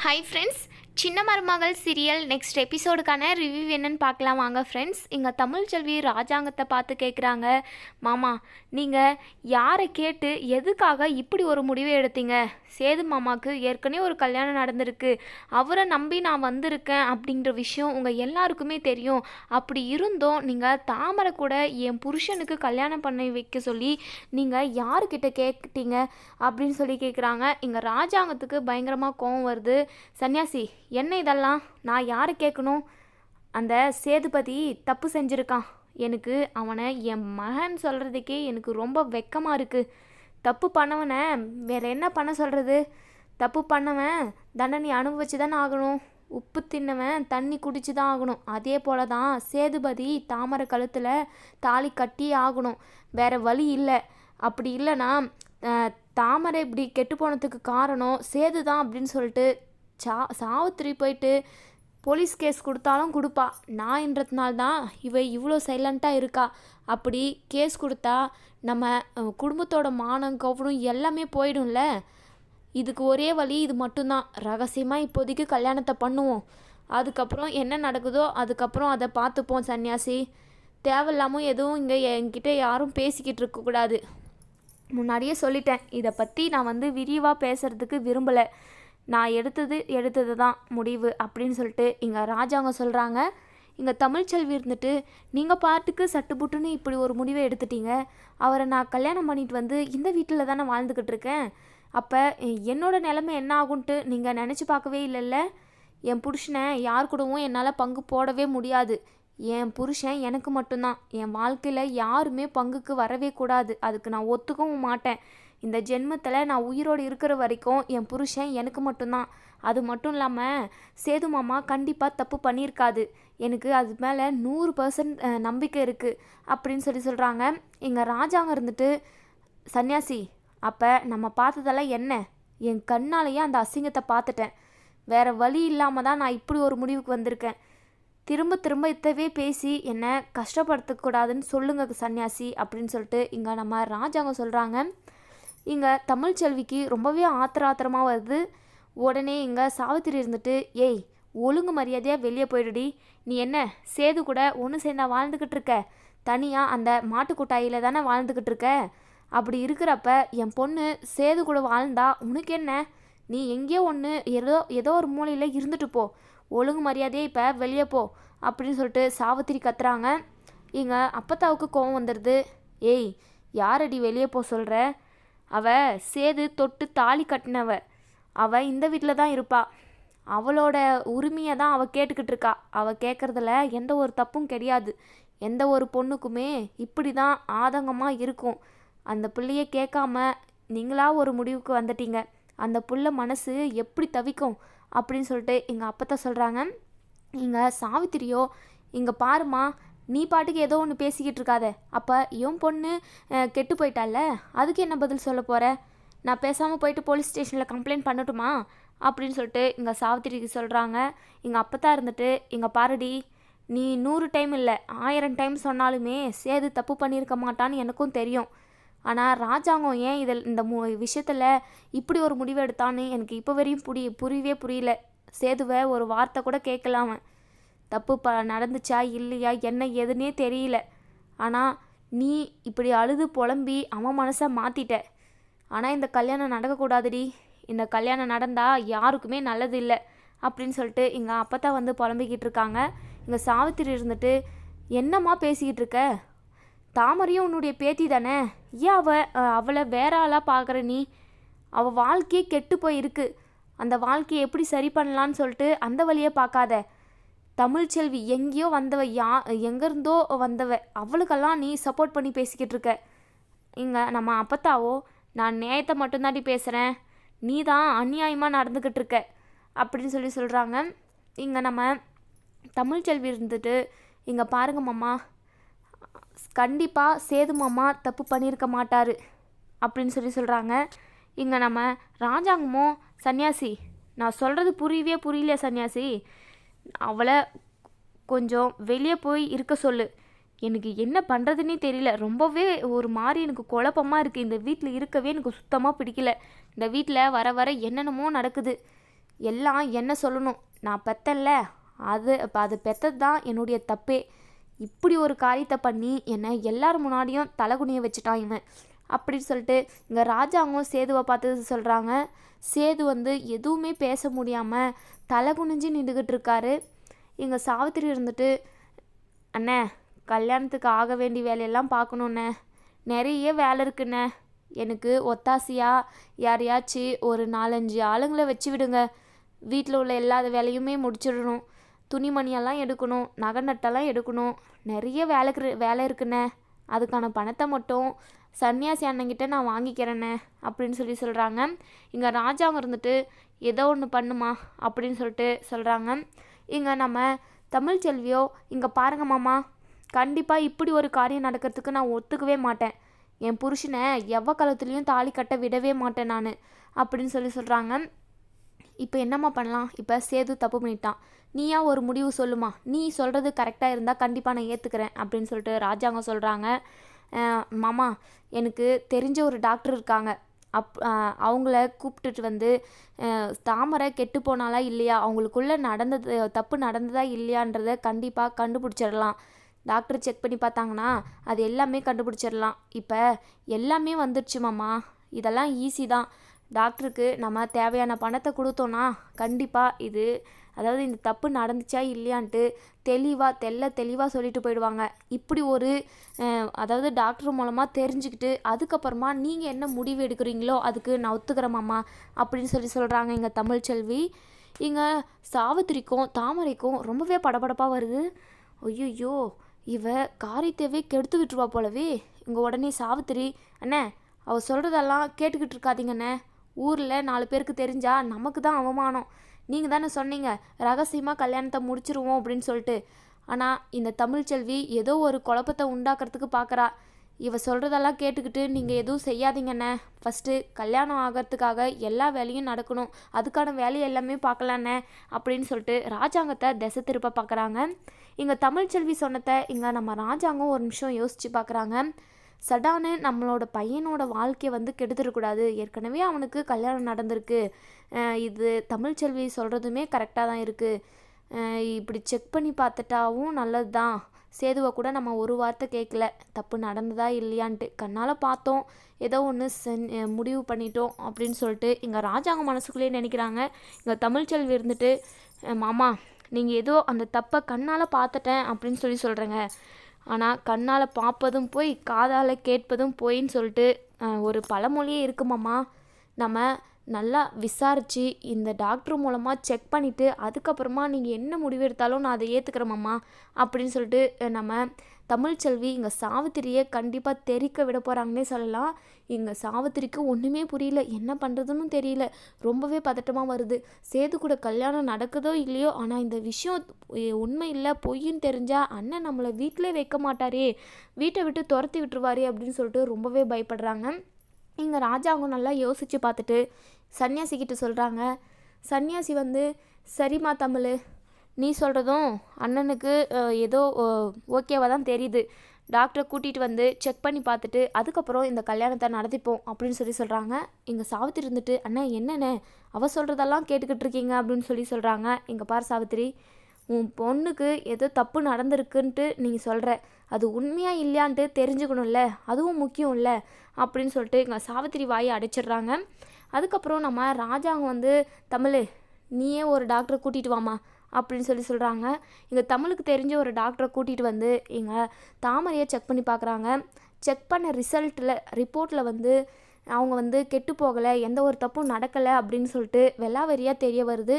Hi friends சின்ன மருமகள் serial next எபிசோடுக்கான review என்னன்னு பார்க்கலாம். வாங்க ஃப்ரெண்ட்ஸ் இங்கே தமிழ் செல்வி ராஜாங்கத்தை பார்த்து கேட்குறாங்க மாமா நீங்கள் யாரை கேட்டு எதுக்காக இப்படி ஒரு முடிவை எடுத்தீங்க? சேது மாமாவுக்கு ஏற்கனவே ஒரு கல்யாணம் நடந்திருக்கு. அவரை நம்பி நான் வந்திருக்கேன் அப்படின்ற விஷயம் உங்கள் எல்லாருக்குமே தெரியும். அப்படி இருந்தும் நீங்கள் தாமரை கூட என் புருஷனுக்கு கல்யாணம் பண்ணி வைக்க சொல்லி நீங்கள் யாருக்கிட்ட கேட்டீங்க? அப்படின்னு சொல்லி கேட்குறாங்க இங்கே ராஜாங்கத்துக்கு பயங்கரமாக கோவம் வருது. சன்னியாசி என்ன இதெல்லாம்? நான் யாரை கேட்கணும் அந்த சேதுபதி தப்பு செஞ்சுருக்கான். எனக்கு அவனை என் மகன் சொல்கிறதுக்கே எனக்கு ரொம்ப வெக்கமாக இருக்குது தப்பு பண்ணவனை வேற என்ன பண்ண சொல்கிறது தப்பு பண்ணவன் தண்டனை அனுபவிச்சு தானே ஆகணும். உப்பு தின்னவன் தண்ணி குடிச்சு தான் ஆகணும். அதே போல தான் சேதுபதி தாமரை கழுத்தில் தாலி கட்டி ஆகணும். வேற வழி இல்லை. அப்படி இல்லைன்னா தாமரை இப்படி கெட்டு போனதுக்கு காரணம் சேது தான் அப்படின்னு சொல்லிட்டு சா சாவித்திரி போயிட்டு போலீஸ் கேஸ் கொடுத்தாலும் கொடுப்பா. நான்ன்றதுனால தான் இவ இவ்வளோ சைலண்ட்டாக இருக்கா. அப்படி கேஸ் கொடுத்தா நம்ம குடும்பத்தோட மானம் கௌரவம் எல்லாமே போயிடும்ல. இதுக்கு ஒரே வழி இது மட்டும்தான். ரகசியமாக இப்போதைக்கு கல்யாணத்தை பண்ணுவோம். அதுக்கப்புறம் என்ன நடக்குதோ அதுக்கப்புறம் அதை பார்த்துப்போம் சன்னியாசி. தேவையில்லாமல் எதுவும் இங்கே என்கிட்ட யாரும் பேசிக்கிட்டு இருக்கக்கூடாது முன்னாடியே சொல்லிட்டேன். இதை பற்றி நான் வந்து விரிவாக பேசுகிறதுக்கு விரும்பலை. நான் எடுத்தது எடுத்தது தான் முடிவு அப்படின்னு சொல்லிட்டு இங்கே ராஜாங்க சொல்கிறாங்க இங்கே தமிழ்ச்செல்வி இருந்துட்டு நீங்கள் பாட்டுக்கு சட்டுப்புட்டுன்னு இப்படி ஒரு முடிவை எடுத்துட்டீங்க. அவரை நான் கல்யாணம் பண்ணிட்டு வந்து இந்த வீட்டில் தானே வாழ்ந்துக்கிட்டு இருக்கேன். அப்போ என்னோடய நிலைமை என்ன ஆகுன்ட்டு நீங்கள் நினச்சி பார்க்கவே இல்லைல்ல? என் புருஷனை யார் கூடவும் என்னால் பங்கு போடவே முடியாது. என் புருஷன் எனக்கு மட்டும்தான். என் வாழ்க்கையில் யாருமே பங்குக்கு வரவே கூடாது. அதுக்கு நான் ஒத்துக்கவும் மாட்டேன். இந்த ஜென்மத்தில் நான் உயிரோடு இருக்கிற வரைக்கும் என் புருஷன் எனக்கு மட்டும்தான். அது மட்டும் இல்லாமல் சேது மாமா கண்டிப்பாக தப்பு பண்ணியிருக்காது. எனக்கு அது மேலே நூறு பர்சன்ட் நம்பிக்கை இருக்குது அப்படின்னு சொல்லி சொல்கிறாங்க எங்கள் ராஜாங்க இருந்துட்டு சன்னியாசி அப்போ நம்ம பார்த்ததெல்லாம் என்ன? என் கண்ணாலேயே அந்த அசிங்கத்தை பார்த்துட்டேன். வேறு வழி இல்லாமல் தான் நான் இப்படி ஒரு முடிவுக்கு வந்திருக்கேன். திரும்ப திரும்ப இத்தவே பேசி என்னை கஷ்டப்படுத்தக்கூடாதுன்னு சொல்லுங்க சன்னியாசி அப்படின்னு சொல்லிட்டு இங்கே நம்ம ராஜாங்க சொல்கிறாங்க இங்கே தமிழ்ச்செல்விக்கு ரொம்பவே ஆத்திர ஆத்திரமாக வருது. உடனே இங்கே சாவித்திரி இருந்துட்டு ஏய் ஒழுங்கு மரியாதையாக வெளியே போயிடுடி. நீ என்ன சேது கூட ஒன்று சேர்ந்தா வாழ்ந்துக்கிட்டு இருக்க? தனியாக அந்த மாட்டுக்கொட்டாயில் தானே வாழ்ந்துக்கிட்டு இருக்க? அப்படி இருக்கிறப்ப என் பொண்ணு சேது கூட வாழ்ந்தா உனக்கு என்ன? நீ எங்கேயோ ஒன்று ஏதோ ஏதோ ஒரு மூலையில் இருந்துட்டு போ. ஒழுங்கு மரியாதையே இப்போ வெளியே போ அப்படின்னு சொல்லிட்டு சாவித்திரி கத்துறாங்க. இங்கே அப்பத்தாவுக்கு கோவம் வந்துடுது ஏய் யாரடி வெளியே போ சொல்கிற அவ சேது தொட்டு தாலி கட்டினவ. அவ இந்த வீட்டில் தான் இருப்பா. அவளோட உரிமையை தான் அவள் கேட்டுக்கிட்டு இருக்கா. அவள் கேட்குறதுல எந்த ஒரு தப்பும் கிடையாது. எந்த ஒரு பொண்ணுக்குமே இப்படி தான் ஆதங்கமாக இருக்கும். அந்த பிள்ளைய கேட்காம நீங்களா ஒரு முடிவுக்கு வந்துட்டீங்க. அந்த புள்ள மனசு எப்படி தவிக்கும் அப்படின்னு சொல்லிட்டு எங்கள் அப்பத்தா சொல்கிறாங்க இங்கே சாவித்திரியோ இங்கே பாருமா நீ பாட்டுக்கு ஏதோ ஒன்று பேசிக்கிட்டு இருக்காத. அப்போ என் பொண்ணு கெட்டு போயிட்டால? அதுக்கு என்ன பதில் சொல்ல போகிற நான் பேசாமல் போயிட்டு போலீஸ் ஸ்டேஷனில் கம்ப்ளைண்ட் பண்ணட்டுமா? அப்படின்னு சொல்லிட்டு இங்கே சாவித்திரிக்கு சொல்கிறாங்க எங்கள் அப்பத்தா இருந்துட்டு இங்கே பாருடி நீ நூறு டைம் இல்லை ஆயிரம் டைம் சொன்னாலுமே சேது தப்பு பண்ணியிருக்க மாட்டான்னு எனக்கும் தெரியும். ஆனால் ராஜாங்கம் ஏன் இதில் இந்த மு விஷயத்தில் இப்படி ஒரு முடிவு எடுத்தான்னு எனக்கு இப்போ வரையும் புரிய புரியவே புரியல. சேதுவை ஒரு வார்த்தை கூட கேட்கலாம அவன். தப்பு ப நடந்துச்சா இல்லையா என்ன எதுன்னே தெரியல. ஆனால் நீ இப்படி அழுது புலம்பி அவன் மனசை மாற்றிட்ட ஆனால் இந்த கல்யாணம் நடக்கக்கூடாதுடி. இந்த கல்யாணம் நடந்தால் யாருக்குமே நல்லது இல்லை அப்படின்னு சொல்லிட்டு எங்கள் தான் வந்து புலம்பிக்கிட்டு இருக்காங்க. இங்கே சாவித்திரி இருந்துட்டு என்னம்மா பேசிக்கிட்டு இருக்க? தாமரையும் உன்னுடைய பேத்தி தானே? ஏன் அவ அவளை வேற ஆளாக பார்க்குற நீ? அவள் வாழ்க்கையே கெட்டு போயிருக்கு. அந்த வாழ்க்கையை எப்படி சரி பண்ணலான்னு சொல்லிட்டு அந்த வழியை பார்க்காத. தமிழ்ச்செல்வி எங்கேயோ வந்தவ யா எங்கேருந்தோ வந்தவ அவளுக்கெல்லாம் நீ சப்போர்ட் பண்ணி பேசிக்கிட்டு இருக்க. இங்கே நம்ம அப்பத்தாவோ நான் நியாயத்தை மட்டும்தாண்டி பேசுகிறேன் நீ தான் அநியாயமாக நடந்துக்கிட்டு இருக்க. அப்படின்னு சொல்லி சொல்கிறாங்க இங்கே நம்ம தமிழ்ச்செல்வி இருந்துட்டு இங்கே பாருங்க மாமா கண்டிப்பாக சேது மாமா தப்பு பண்ணியிருக்க மாட்டார். அப்படின்னு சொல்லி சொல்கிறாங்க இங்கே நம்ம ராஜாங்கமோ சன்னியாசி. நான் சொல்கிறது புரியவே புரியல சன்னியாசி. அவளை கொஞ்சம் வெளியே போய் இருக்க சொல்லு. எனக்கு என்ன பண்ணுறதுன்னே தெரியல. ரொம்பவே ஒரு மாதிரி எனக்கு குழப்பமாக இருக்குது இந்த வீட்டில் இருக்கவே எனக்கு சுத்தமாக பிடிக்கல. இந்த வீட்டில் வர வர என்னென்னமோ நடக்குது. எல்லாம் என்ன சொல்லணும்? நான் பெத்தல்ல அது இப்போ அது பெத்தது தான் என்னுடைய தப்பே. இப்படி ஒரு காரியத்தை பண்ணி என்னை எல்லார் முன்னாடியும் தலைகுனிய வச்சுட்டான் இவன். அப்படின்னு சொல்லிட்டு இங்கே ராஜாவும் சேதுவை பார்த்து சொல்கிறாங்க சேது வந்து எதுவுமே பேச முடியாமல் தலை குனிஞ்சு நின்றுக்கிட்டு இருக்காரு. இங்கே சாவித்திரி இருந்துட்டு அண்ணே கல்யாணத்துக்கு ஆக வேண்டிய வேலையெல்லாம் பார்க்கணுண்ணே நிறைய வேலை இருக்குண்ணே. எனக்கு ஒத்தாசியாக யாரையாச்சு ஒரு நாலஞ்சு ஆளுங்களை வச்சு விடுங்க. வீட்டில் உள்ள எல்லா வேலையுமே முடிச்சிடணும். துணிமணியெல்லாம் எடுக்கணும் நகை நட்டெல்லாம் எடுக்கணும். நிறைய வேலைக்கு வேலை இருக்குண்ணே. அதுக்கான பணத்தை மட்டும் சன்னியாசி அண்ணங்கிட்ட நான் வாங்கிக்கிறேன்னு அப்படின்னு சொல்லி சொல்கிறாங்க இங்கே ராஜாவும் இருந்துட்டு ஏதோ ஒன்று பண்ணுமா? அப்படின்னு சொல்லிட்டு சொல்கிறாங்க இங்கே நம்ம தமிழ் செல்வியோ இங்கே பாருங்க மாமா கண்டிப்பாக இப்படி ஒரு காரியம் நடக்கிறதுக்கு நான் ஒத்துக்கவே மாட்டேன். என் புருஷனை எவ்வளோ காலத்துலேயும் தாலி கட்ட விடவே மாட்டேன் நான் அப்படின்னு சொல்லி சொல்கிறாங்க இப்போ என்னம்மா பண்ணலாம்? இப்போ சேது தப்பு பண்ணிட்டான். நீயா ஒரு முடிவு சொல்லுமா? நீ சொல்கிறது கரெக்டாக இருந்தால் கண்டிப்பாக நான் ஏற்றுக்கிறேன் அப்படின்னு சொல்லிட்டு ராஜாங்க சொல்கிறாங்க மாமா எனக்கு தெரிஞ்ச ஒரு டாக்டர் இருக்காங்க. அப் அவங்கள கூப்பிட்டுட்டு வந்து தாமரை கெட்டு போனாலா இல்லையா? அவங்களுக்குள்ளே நடந்தது தப்பு நடந்ததா இல்லையான்றதை கண்டிப்பாக கண்டுபிடிச்சிடலாம். டாக்டர் செக் பண்ணி பார்த்தாங்கன்னா அது எல்லாமே கண்டுபிடிச்சிடலாம். இப்போ எல்லாமே வந்துடுச்சு மாமா. இதெல்லாம் ஈஸி தான். டாக்டருக்கு நம்ம தேவையான பணத்தை கொடுத்தோன்னா கண்டிப்பாக இது அதாவது இந்த தப்பு நடந்துச்சா இல்லையான்ட்டு தெளிவாக தெள்ள தெளிவாக சொல்லிட்டு போயிடுவாங்க. இப்படி ஒரு அதாவது டாக்டர் மூலமாக தெரிஞ்சுக்கிட்டு அதுக்கப்புறமா நீங்கள் என்ன முடிவு எடுக்கிறீங்களோ அதுக்கு நான் ஒத்துக்கிறேமாம்மா அப்படின்னு சொல்லி சொல்கிறாங்க எங்கள் தமிழ்ச்செல்வி இங்கே சாவித்திரிக்கும் தாமரைக்கும் ரொம்பவே படபடப்பாக வருது. ஐயோ இவ காரியத்தேவே கெடுத்து விட்டுருவா போலவே. இங்கே உடனே சாவித்திரி அண்ணே அவள் சொல்கிறதெல்லாம் கேட்டுக்கிட்டு இருக்காதீங்கண்ணே ஊரில் நாலு பேருக்கு தெரிஞ்சா நமக்கு தான் அவமானம். நீங்கள் தானே சொன்னீங்க ரகசியமாக கல்யாணத்தை முடிச்சிருவோம் அப்படின்னு சொல்லிட்டு. ஆனால் இந்த தமிழ்ச்செல்வி ஏதோ ஒரு குழப்பத்தை உண்டாக்குறதுக்கு பார்க்குறா இவ சொல்கிறதெல்லாம் கேட்டுக்கிட்டு நீங்கள் எதுவும் செய்யாதீங்கண்ணே ஃபஸ்ட்டு கல்யாணம் ஆகிறதுக்காக எல்லா வேலையும் நடக்கணும். அதுக்கான வேலையை எல்லாமே பார்க்கலாண்ணே அப்படின்னு சொல்லிட்டு ராஜாங்கத்தை திசை திருப்ப பார்க்குறாங்க இங்கே தமிழ்ச்செல்வி சொன்னதை இங்கே நம்ம ராஜாங்கம் ஒரு நிமிஷம் யோசித்து பார்க்குறாங்க சடானு நம்மளோட பையனோட வாழ்க்கையை வந்து கெடுத்துடக்கூடாது ஏற்கனவே அவனுக்கு கல்யாணம் நடந்திருக்கு. இது தமிழ்ச்செல்வி சொல்கிறதுமே கரெக்டாக தான் இருக்குது இப்படி செக் பண்ணி பார்த்துட்டாவும் நல்லது தான் சேதுவை கூட நம்ம ஒரு வார்த்தை கேட்கல தப்பு நடந்ததா இல்லையான்ட்டு. கண்ணால் பார்த்தோம். ஏதோ ஒன்று சென் முடிவு பண்ணிட்டோம் அப்படின்னு சொல்லிட்டு இங்கே ராஜாங்க மனசுக்குள்ளேயே நினைக்கிறாங்க. இங்கே தமிழ்ச்செல்வி இருந்துட்டு மாமா நீங்கள் ஏதோ அந்த தப்பை கண்ணால் பார்த்துட்டேன் அப்படின்னு சொல்லி சொல்கிறேங்க ஆனால் கண்ணால் பார்ப்பதும் போய் காதால் கேட்பதும் போயின்னு சொல்லிட்டு ஒரு பழமொழியே இருக்குமாம்மா நம்ம நல்லா விசாரித்து இந்த டாக்டர் மூலமாக செக் பண்ணிவிட்டு அதுக்கப்புறமா நீங்கள் என்ன முடிவு எடுத்தாலும் நான் அதை ஏற்றுக்கிறேம்மா அப்படின்னு சொல்லிட்டு நம்ம தமிழ்ச்செல்வி இங்கே சாவித்திரியை கண்டிப்பாக தெரிக்க விட போகிறாங்கன்னே சொல்லலாம். இங்கே சாவித்திரிக்கு ஒன்றுமே புரியல. என்ன பண்ணுறதுன்னு தெரியல. ரொம்பவே பதட்டமாக வருது. சேது கூட கல்யாணம் நடக்குதோ இல்லையோ ஆனால் இந்த விஷயம் உண்மை இல்லை பொய்ன்னு தெரிஞ்சால் அண்ணன் நம்மளை வீட்டிலே வைக்க மாட்டாரே. வீட்டை விட்டு துரத்தி விட்டுருவாரே அப்படின்னு சொல்லிட்டு ரொம்பவே பயப்படுறாங்க. இங்கே ராஜாவும் நல்லா யோசித்து பார்த்துட்டு சன்னியாசிக்கிட்ட சொல்கிறாங்க சன்னியாசி வந்து சரிம்மா தமிழ் நீ சொல்கிறதும் அண்ணனுக்கு ஏதோ ஓகேவாக தான் தெரியுது. டாக்டரை கூட்டிகிட்டு வந்து செக் பண்ணி பார்த்துட்டு அதுக்கப்புறம் இந்த கல்யாணத்தை நடத்திப்போம் அப்படின்னு சொல்லி சொல்கிறாங்க இங்கே சாவித்திரி இருந்துட்டு அண்ணா என்னண்ணே அவ சொல்கிறதெல்லாம் கேட்டுக்கிட்டு இருக்கீங்க அப்படின்னு சொல்லி சொல்கிறாங்க இங்கே பார் சாவித்திரி உன் பொண்ணுக்கு ஏதோ தப்பு நடந்திருக்குன்ட்டு நீங்கள் சொல்கிற அது உண்மையாக இல்லையான்ட்டு தெரிஞ்சுக்கணும்ல? அதுவும் முக்கியம் இல்லை அப்படின்னு சொல்லிட்டு இங்கே சாவித்திரி வாயை அடைச்சிடுறாங்க. அதுக்கப்புறம் நம்ம ராஜாங்க வந்து தமிழ் நீயே ஒரு டாக்டரை கூட்டிகிட்டு வாமா அப்படின்னு சொல்லி சொல்கிறாங்க இங்கே தமிழுக்கு தெரிஞ்ச ஒரு டாக்டரை கூட்டிகிட்டு வந்து இங்கே தாமரையை செக் பண்ணி பார்க்குறாங்க செக் பண்ண ரிசல்ட்டில் ரிப்போர்ட்டில் வந்து அவங்க வந்து கெட்டு போகலை எந்த ஒரு தப்பும் நடக்கலை அப்படின்னு சொல்லிட்டு வெள்ளாவரியாக தெரிய வருது.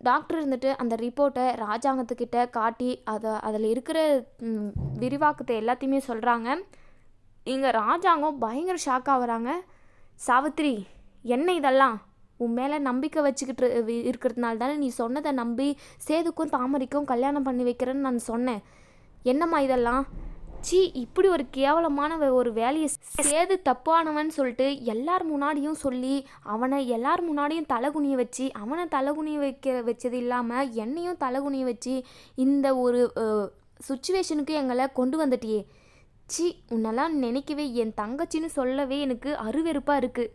டாக்டர் இருந்துட்டு அந்த ரிப்போர்ட்டை ராஜாங்கத்துக்கிட்ட காட்டி அதை அதில் இருக்கிற விரிவாக்கத்தை எல்லாத்தையுமே சொல்கிறாங்க இங்கே ராஜாங்கம் பயங்கர ஷாக் ஆகுறாங்க சாவித்ரி என்ன இதெல்லாம்? உன் மேலே நம்பிக்கை வச்சுக்கிட்டு இருக்கிறதுனால தானே நீ சொன்னதை நம்பி சேதுக்கும் தாமரைக்கும் கல்யாணம் பண்ணி வைக்கிறேன்னு நான் சொன்னேன். என்னம்மா இதெல்லாம்? ச்சீ இப்படி ஒரு கேவலமான ஒரு வேலையை சேது தப்பானவன் சொல்லிட்டு எல்லார் முன்னாடியும் சொல்லி அவனை எல்லார் முன்னாடியும் தலைகுனிய வச்சு அவனை தலைகுனிய வைக்க வச்சது இல்லாமல் என்னையும் தலைகுனிய வச்சு இந்த ஒரு சுச்சுவேஷனுக்கு எங்களை கொண்டு வந்துட்டியே. ச்சீ உன்னெல்லாம் நினைக்கவே என் தங்கச்சின்னு சொல்லவே எனக்கு அருவெருப்பாக இருக்குது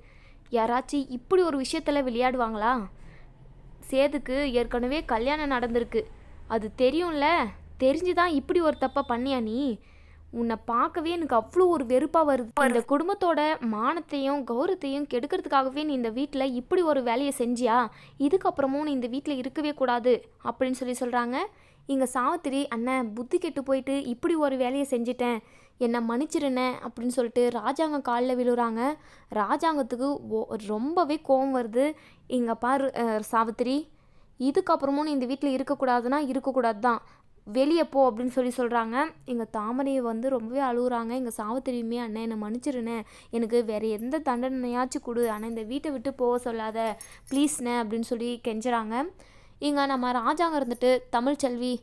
யாராச்சும் இப்படி ஒரு விஷயத்தில் விளையாடுவாங்களா? சேதுக்கு ஏற்கனவே கல்யாணம் நடந்திருக்கு. அது தெரியும்ல? தெரிஞ்சு தான் இப்படி ஒரு தப்பை பண்ணியா நீ? உன்னை பார்க்கவே எனக்கு அவ்வளோ ஒரு வெறுப்பாக வருது. இந்த குடும்பத்தோட மானத்தையும் கௌரவத்தையும் கெடுக்கிறதுக்காகவே நீ இந்த வீட்டில் இப்படி ஒரு வேலையை செஞ்சியா? இதுக்கப்புறமும் நீ இந்த வீட்டில் இருக்கவே கூடாது அப்படின்னு சொல்லி சொல்கிறாங்க இங்கே சாவித்திரி அண்ணன் புத்தி கெட்டு போயிட்டு இப்படி ஒரு வேலையை செஞ்சிட்டேன். என்னை மன்னிச்சிருண்ணே அப்படின்னு சொல்லிட்டு ராஜாங்க காலில் விழுறாங்க. ராஜாங்கத்துக்கு ரொம்பவே கோவம் வருது. இங்கே பாரு சாவித்திரி இதுக்கப்புறமும் நீ இந்த வீட்டில் இருக்கக்கூடாதுன்னா இருக்கக்கூடாது தான் வெளியே போ அப்படின்னு சொல்லி சொல்கிறாங்க எங்கள் தாமரையை வந்து ரொம்பவே அழுகுறாங்க. எங்கள் சாவித்திரியுமே அண்ணன் என்னை மன்னிச்சிருண்ணே. எனக்கு வேறு எந்த தண்டனையாச்சும் கொடு. ஆனால் இந்த வீட்டை விட்டு போக சொல்லாத. ப்ளீஸ்ண்ணே அப்படின்னு சொல்லி கெஞ்சுறாங்க. இங்கே நம்ம ராஜாங்க இருந்துட்டு தமிழ்ச்செல்வி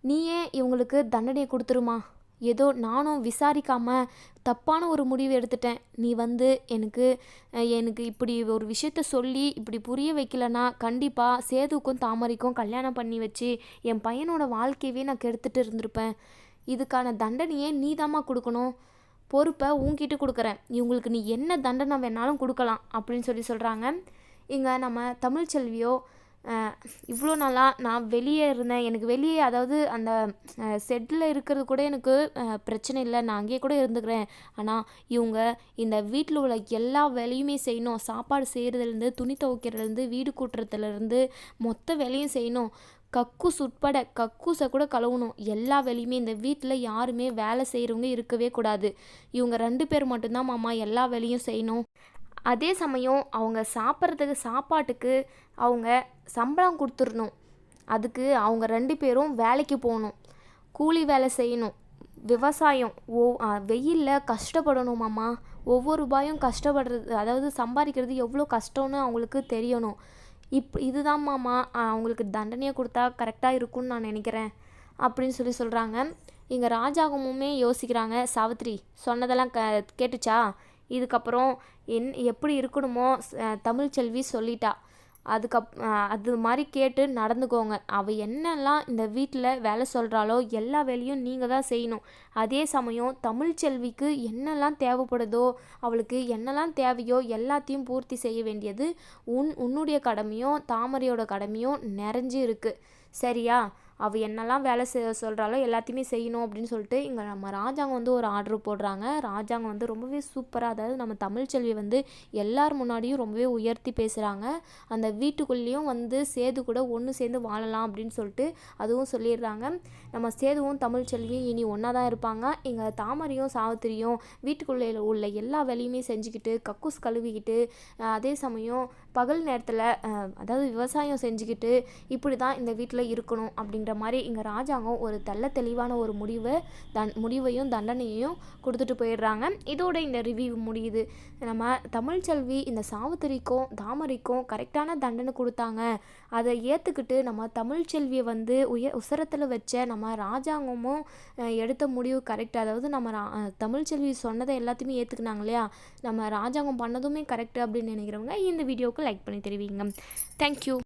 நீயே இவங்களுக்கு தண்டனையை கொடுத்துருமா? ஏதோ நானும் விசாரிக்காமல் தப்பான ஒரு முடிவு எடுத்துட்டேன். நீ வந்து எனக்கு எனக்கு இப்படி ஒரு விஷயத்த சொல்லி இப்படி புரிய வைக்கலனா கண்டிப்பாக சேதுக்கும் தாமரைக்கும் கல்யாணம் பண்ணி வச்சு என் பையனோட வாழ்க்கையவே நான் கெடுத்துட்டு இருந்திருப்பேன். இதுக்கான தண்டனையே நீ கொடுக்கணும். பொறுப்பை உங்ககிட்ட கொடுக்குறேன். இவங்களுக்கு நீ என்ன தண்டனை வேணாலும் கொடுக்கலாம் அப்படின்னு சொல்லி சொல்கிறாங்க இங்கே நம்ம தமிழ்ச்செல்வியோ இவ்வளோ நாளாக நான் வெளியே இருந்தேன். எனக்கு வெளியே அதாவது அந்த செட்டில் இருக்கிறது கூட எனக்கு பிரச்சனை இல்லை. நான் அங்கேயே கூட இருந்துக்கிறேன். ஆனால் இவங்க இந்த வீட்டில் உள்ள எல்லா வேலையுமே செய்யணும். சாப்பாடு செய்கிறதுலேருந்து துணி துவைக்கிறதுலேருந்து வீடு கூட்டுறதுலேருந்து மொத்த வேலையும் செய்யணும். கக்கூஸ் உட்பட கக்கூஸை கூட கழுவணும். எல்லா வேலையுமே இந்த வீட்டில் யாருமே வேலை செய்கிறவங்க இருக்கவே கூடாது. இவங்க ரெண்டு பேர் மட்டும்தான் மாமா எல்லா வேலையும் செய்யணும். அதே சமயம் அவங்க சாப்பிட்றதுக்கு சாப்பாட்டுக்கு அவங்க சம்பளம் கொடுத்துடணும். அதுக்கு அவங்க ரெண்டு பேரும் வேலைக்கு போகணும். கூலி வேலை செய்யணும். விவசாயம் ஓ வெயிலில் கஷ்டப்படணுமாம்மா ஒவ்வொரு ரூபாயும் கஷ்டப்படுறது அதாவது சம்பாதிக்கிறது எவ்வளோ கஷ்டம்னு அவங்களுக்கு தெரியணும். இப் இதுதான் மாமா அவங்களுக்கு தண்டனையை கொடுத்தா கரெக்டாக இருக்கும்னு நான் நினைக்கிறேன். அப்படின்னு சொல்லி சொல்கிறாங்க இங்கே ராஜாகமுமே யோசிக்கிறாங்க. சாவித்ரி சொன்னதெல்லாம் க கேட்டுச்சா? இதுக்கப்புறம் என் எப்படி இருக்கணுமோ தமிழ்ச்செல்வி சொல்லிட்டா. அதுக்கப் அது மாதிரி கேட்டு நடந்துக்கோங்க. அவள் என்னெல்லாம் இந்த வீட்டில் வேலை சொல்கிறாளோ எல்லா வேலையும் நீங்கள் தான் செய்யணும். அதே சமயம் தமிழ்ச்செல்விக்கு என்னெல்லாம் தேவைப்படுதோ அவளுக்கு என்னெல்லாம் தேவையோ எல்லாத்தையும் பூர்த்தி செய்ய வேண்டியது உன் உன்னுடைய கடமையும் தாமரையோட கடமையும் நிறைஞ்சு இருக்குது சரியா? அவள் என்னெல்லாம் வேலை செய்ய சொல்கிறாலோ எல்லாத்தையுமே செய்யணும் அப்படின்னு சொல்லிட்டு இங்கே நம்ம ராஜாங்க வந்து ஒரு ஆர்டர் போடுறாங்க. ராஜாங்க வந்து ரொம்பவே சூப்பராக அதாவது நம்ம தமிழ்ச்செல்வி வந்து எல்லார் முன்னாடியும் ரொம்பவே உயர்த்தி பேசுகிறாங்க அந்த வீட்டுக்குள்ளேயும் வந்து சேது கூட ஒன்று சேர்ந்து வாழலாம் அப்படின்னு சொல்லிட்டு அதுவும் சொல்லிடுறாங்க. நம்ம சேதுவும் தமிழ்ச்செல்வியும் இனி ஒன்றா தான் இருப்பாங்க. இங்கே தாமரையும் சாவித்திரியும் வீட்டுக்குள்ளே உள்ள எல்லா வேலையுமே செஞ்சுக்கிட்டு கக்கூஸ் கழுவிக்கிட்டு அதே சமயம் பகல் நேரத்தில் அதாவது விவசாயம் செஞ்சுக்கிட்டு இப்படி தான் இந்த வீட்டில் இருக்கணும் அப்படிங்கிற மாதிரி இங்கே ராஜாங்கம் ஒரு தள்ள தெளிவான ஒரு முடிவை தன் முடிவையும் தண்டனையையும் கொடுத்துட்டு போயிடுறாங்க. இதோட இந்த ரிவ்யூ முடியுது. நம்ம தமிழ்ச்செல்வி இந்த சாவுத்திரிக்கும் தாமரைக்கும் கரெக்டான தண்டனை கொடுத்தாங்க. அதை ஏற்றுக்கிட்டு நம்ம தமிழ்ச்செல்வியை வந்து உய உசரத்தில் வச்ச நம்ம ராஜாங்கமும் எடுத்த முடிவு கரெக்ட் அதாவது நம்ம ரா தமிழ்ச்செல்வி சொன்னதை எல்லாத்தையுமே ஏற்றுக்கினாங்க இல்லையா? நம்ம ராஜாங்கம் பண்ணதுமே கரெக்ட் அப்படின்னு நினைக்கிறவங்க இந்த வீடியோவுக்கு லைக் பண்ணி தெரிவிங்க. தேங்க்யூ